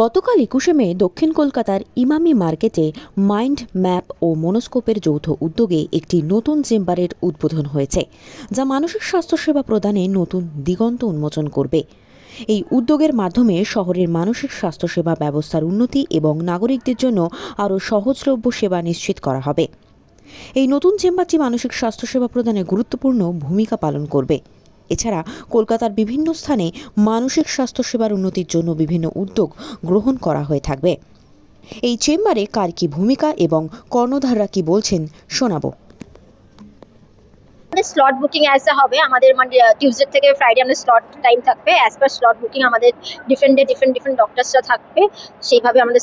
গতকাল একুশে মে দক্ষিণ কলকাতার ইমামি মার্কেটে মাইন্ড ম্যাপ ও মনোস্কোপের যৌথ উদ্যোগে একটি নতুন চেম্বারের উদ্বোধন হয়েছে, যা মানসিক স্বাস্থ্যসেবা প্রদানে নতুন দিগন্ত উন্মোচন করবে। এই উদ্যোগের মাধ্যমে শহরের মানসিক স্বাস্থ্যসেবা ব্যবস্থার উন্নতি এবং নাগরিকদের জন্য আরও সহজলভ্য সেবা নিশ্চিত করা হবে। এই নতুন চেম্বারটি মানসিক স্বাস্থ্যসেবা প্রদানে গুরুত্বপূর্ণ ভূমিকা পালন করবে। এছাড়া কলকাতার বিভিন্ন স্থানে মানসিক স্বাস্থ্যসেবার উন্নতির জন্য বিভিন্ন উদ্যোগ গ্রহণ করা হয়ে থাকবে। এই চেম্বারে কার কি ভূমিকা এবং কর্ণধাররা কি বলছেন শোনাবো। আমাদের স্লট বুকিং অ্যাজ হবে। আমাদের মানে টিউসডে থেকে ফ্রাইডে আমাদের স্লট টাইম থাকবে। অ্যাজ পার স্লট বুকিং আমাদের ডিফারেন্ট ডে ডিফারেন্ট ডিফারেন্ট ডক্টরসরা থাকবে। সেইভাবে আমাদের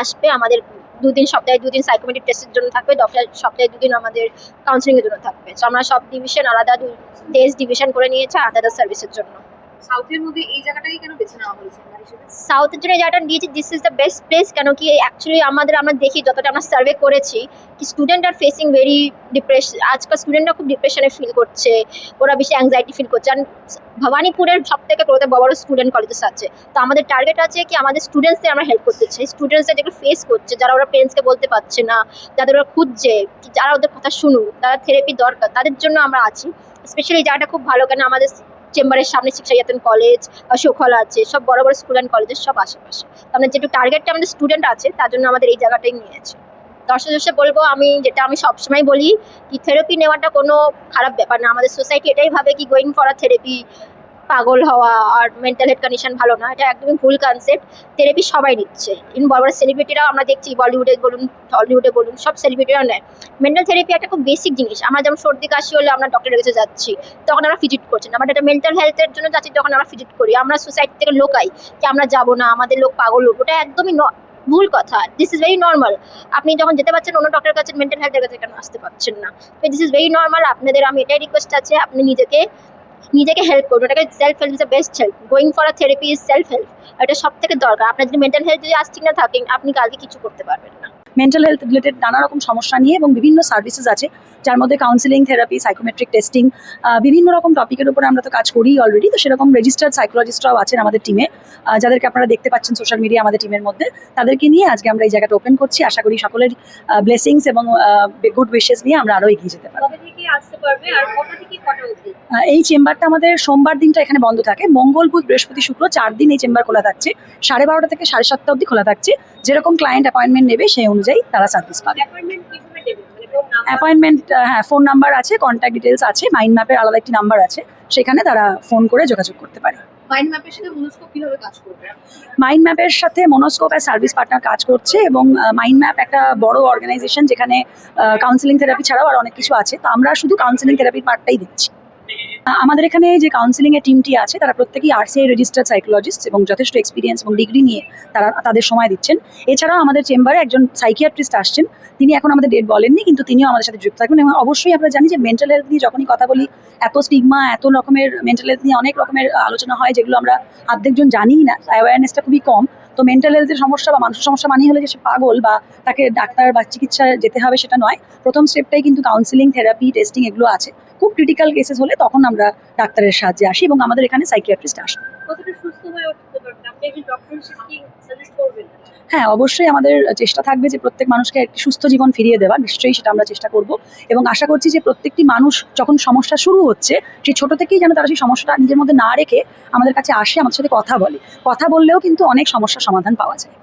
আসবে আমাদের দুদিন সপ্তাহে দুদিন সাইকোমেট্রিক টেস্টের জন্য থাকবে সপ্তাহে দুদিন আমাদের কাউন্সিলিংয়ের জন্য থাকবে। তো আমরা সব ডিভিশন আলাদা টেস্ট ডিভিশন করে নিয়েছি আলাদা সার্ভিসের জন্য। সাউথের মধ্যে এই জায়গাটাকে কেন বেছে নেওয়া হয়েছে সাউথের জন্য যেটা দিয়েছি this is the best place কেন কি অ্যাকচুয়ালি আমাদের, আমরা দেখি যতটা আমরা সার্ভে করেছি, কি student are facing very depression আজকাল স্টুডেন্টরা খুব ডিপ্রেশনে ফিল করছে, ওরা বেশি অ্যাংজাইটি ফিল করছে আর ভবানীপুরের সব থেকে বড় বড় স্টুডেন্ট কলেজেস আছে, তো আমাদের টার্গেট আছে কি আমাদের স্টুডেন্টসদের আমরা হেল্প করতে চাই স্টুডেন্টসরা যেগুলো ফেস করছে, যারা ওরা পেরেন্টসকে বলতে পারছে না, যাদের ওরা খুঁজছে, যারা ওদের কথা শুনুক তারা থেরাপি দরকার, তাদের জন্য আমরা আছি স্পেশালি জায়গাটা খুব ভালো, কেন আমাদের চেম্বারের সামনে শিক্ষায়তন কলেজ হল আছে, সব বড় বড় স্কুল অ্যান্ড কলেজের সব আশেপাশে। আমরা যেটু টার্গেটটা আমাদের স্টুডেন্ট আছে, তার জন্য আমাদের এই জায়গাটাই নিয়েছে। দর্শক দর্শে বলব, আমি যেটা আমি সবসময় বলি, কি থেরাপি নেওয়াটা কোনো খারাপ ব্যাপার না। আমাদের সোসাইটি এটাই ভাবে কি গোয়িং ফর আ থেরাপি পাগল হওয়া আর মেন্টাল হেলথ কন্ডিশন ভালো না, এটা একদমই ভুল কনসেপ্ট থেরাপি সবাই নিচ্ছে। ইন বড় বড় সেলিব্রিটিরাও আমরা দেখছি বলিউডে বলুন হলিউডে বলুন, সব সেলিব্রিটিরা নেয়। মেন্টাল থেরাপি একটা খুব বেসিক জিনিস। আমরা যেমন সর্দি, কাশি হলে আমরা ডক্টরের কাছে যাচ্ছি, তখন আমরা ফিজিট করছি আমরা এটা মেন্টাল হেলথের জন্য যাচ্ছি, তখন আমরা ফিজিট করি। আমরা সোসাইটি থেকে লোকাই কি আমরা যাব না, আমাদের লোক পাগল হোক ওটা একদমই ভুল কথা। দিস ইজ ভেরি নর্মাল আপনি যখন যেতে পারছেন, অন্য ডক্টরের কাছে মেন্টাল হেলথের কাছে কেন আসতে পারছেন না? তো দিস ইজ ভেরি নর্মাল আপনাদের আমি এটাই রিকোয়েস্ট আছে, আপনি নিজেকে নিজেকে হেল্প করুন ওটাকে self help is the best help going for a therapy is self help এটা সব থেকে দরকার। আপনার যদি মেন্টাল হেলথ যদি আজ ঠিক না থাকেন আপনি কালকে কিছু করতে পারবেন না। মেন্টাল হেলথ রিলেটেড নানা রকম সমস্যা নিয়ে এবং বিভিন্ন সার্ভিসেস আছে যার মধ্যে কাউন্সিলিং থেরাপি সাইকোমেট্রিক টেস্টিং বিভিন্ন রকম টপিকের উপরে আমরা তো কাজ করি অলরেডি তো সেরকম রেজিস্টার্ড সাইকোলজিস্টরাও আছেন আমাদের টিমে যাদেরকে আপনারা দেখতে পাচ্ছেন সোশ্যাল মিডিয়া আমাদের টিমের মধ্যে তাদেরকে নিয়ে আজকে আমরা এই জায়গাটা ওপেন করছি। আশা করি সকলের ব্লেসিংস এবং গুড উইশেস নিয়ে আমরা আরও এগিয়ে যেতে পারব। এই চেম্বারটা আমাদের সোমবার দিনটা এখানে বন্ধ থাকে। মঙ্গল বুধ বৃহস্পতি শুক্র চার দিন এই চেম্বার খোলা থাকছে। সাড়ে বারোটা থেকে সাড়ে সাতটা অবধি খোলা থাকছে। যেরকম ক্লায়েন্ট অ্যাপয়েন্টমেন্ট নেবে সেই অনুযায়ী তারা সার্ভিস পাবে। অ্যাপয়েন্টমেন্ট মানে হ্যাঁ ফোন নাম্বার আছে কন্ট্যাক্ট ডিটেলস আছে মাইন্ড ম্যাপের আলাদা একটি নাম্বার আছে। সেখানে তারা ফোন করে যোগাযোগ করতে পারে। মাইন্ড ম্যাপের সাথে মনস্কোপ কীভাবে কাজ করবে? মাইন্ড ম্যাপের সাথে মনোস্কোপ আর সার্ভিস পার্টনার কাজ করছে এবং মাইন্ড ম্যাপ একটা বড় অর্গানাইজেশন যেখানে কাউন্সিলিং থেরাপি ছাড়াও আর অনেক কিছু আছে। তো আমরা শুধু কাউন্সিলিং থেরাপির পার্টটাই দিচ্ছি আমাদের এখানে যে কাউন্সিলিং এর টিমটি আছে, তারা প্রত্যেকেই আরসিআই রেজিস্টার্ড সাইকোলজিস্ট এবং যথেষ্ট এক্সপিরিয়েন্স এবং ডিগ্রি নিয়ে তারা তাদের সময় দিচ্ছেন। এছাড়াও আমাদের চেম্বারে একজন সাইকিয়াট্রিস্ট আসছেন। তিনি এখন আমাদের ডেট বলেননি, কিন্তু তিনিও আমাদের সাথে যুক্ত থাকবেন এবং অবশ্যই আমরা জানি যে মেন্টাল হেলথ নিয়ে যখনই কথা বলি, এত স্টিগমা এত রকমের মেন্টাল হেলথ নিয়ে অনেক রকমের আলোচনা হয়, যেগুলো আমরা আর্ধেকজন জানিই না। অ্যাওয়ারনেসটা খুবই কম। তো মেন্টাল হেলথের সমস্যা বা মানুষের সমস্যা মানেই হলে যে সে পাগল বা তাকে ডাক্তার বা চিকিৎসা যেতে হবে সেটা নয়। প্রথম স্টেপটাই কিন্তু কাউন্সিলিং থেরাপি টেস্টিং এগুলো আছে। খুব ক্রিটিক্যাল কেসেস হলে তখন আমরা ডাক্তারের সাহায্যে আসি এবং আমাদের এখানে সাইকিয়াট্রিস্ট আসে হ্যাঁ অবশ্যই আমাদের চেষ্টা থাকবে যে প্রত্যেক মানুষকে একটি সুস্থ জীবন ফিরিয়ে দেওয়া নিশ্চয়ই সেটা আমরা চেষ্টা করব। এবং আশা করছি যে প্রত্যেকটি মানুষ যখন সমস্যা শুরু হচ্ছে, সেই ছোট থেকেই যেন তারা সেই সমস্যাটা নিজের মধ্যে না রেখে আমাদের কাছে আসে, আমাদের সাথে কথা বলে। কথা বললেও কিন্তু অনেক সমস্যার সমাধান পাওয়া যায়।